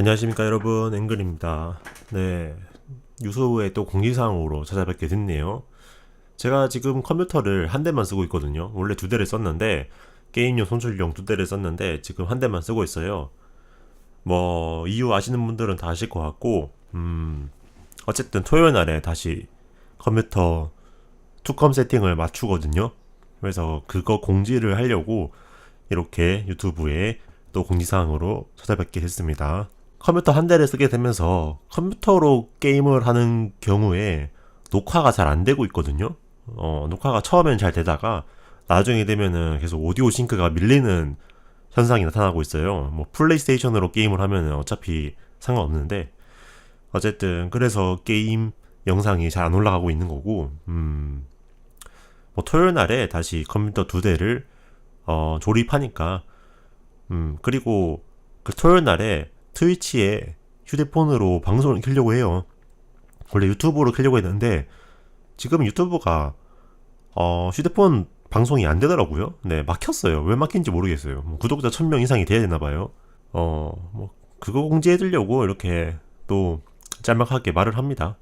안녕하십니까 여러분 앵글입니다. 네 유소의 또 공지사항으로 찾아뵙게 됐네요. 제가 지금 컴퓨터를 한 대만 쓰고 있거든요. 원래 두 대를 썼는데 게임용 손출용 두 대를 썼는데 지금 한 대만 쓰고 있어요. 뭐 이유 아시는 분들은 다 아실 것 같고 음 어쨌든 토요일 날에 다시 컴퓨터 투컴 세팅을 맞추거든요. 그래서 그거 공지를 하려고 이렇게 유튜브에 또 공지사항으로 찾아뵙게 됐습니다. 컴퓨터 한 대를 쓰게 되면서 컴퓨터로 게임을 하는 경우에 녹화가 잘 안 되고 있거든요. 어, 녹화가 처음엔 잘 되다가 나중에 되면은 계속 오디오 싱크가 밀리는 현상이 나타나고 있어요. 뭐 플레이스테이션으로 게임을 하면은 어차피 상관없는데 어쨌든 그래서 게임 영상이 잘 안 올라가고 있는 거고 음. 뭐 토요일 날에 다시 컴퓨터 두 대를 어, 조립하니까 음, 그리고 그 토요일 날에 트위치에 휴대폰으로 방송을 켜려고 해요. 원래 유튜브로 켜려고 했는데 지금 유튜브가 어, 휴대폰 방송이 안 되더라고요. 네, 막혔어요. 왜 막힌지 모르겠어요. 뭐 구독자 1000명 이상이 돼야 되나 봐요. 어, 뭐 그거 공지해 드리려고 이렇게 또 짤막하게 말을 합니다.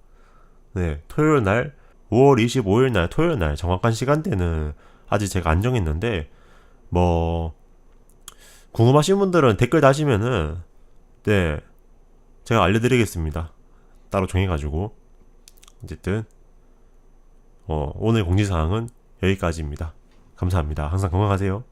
네, 토요일 날 5월 25일 날 토요일 날 정확한 시간대는 아직 제가 안 정했는데 뭐 궁금하신 분들은 댓글 다시면은 네 제가 알려드리겠습니다. 따로 정해가지고 어쨌든 어, 오늘 공지사항은 여기까지입니다. 감사합니다. 항상 건강하세요.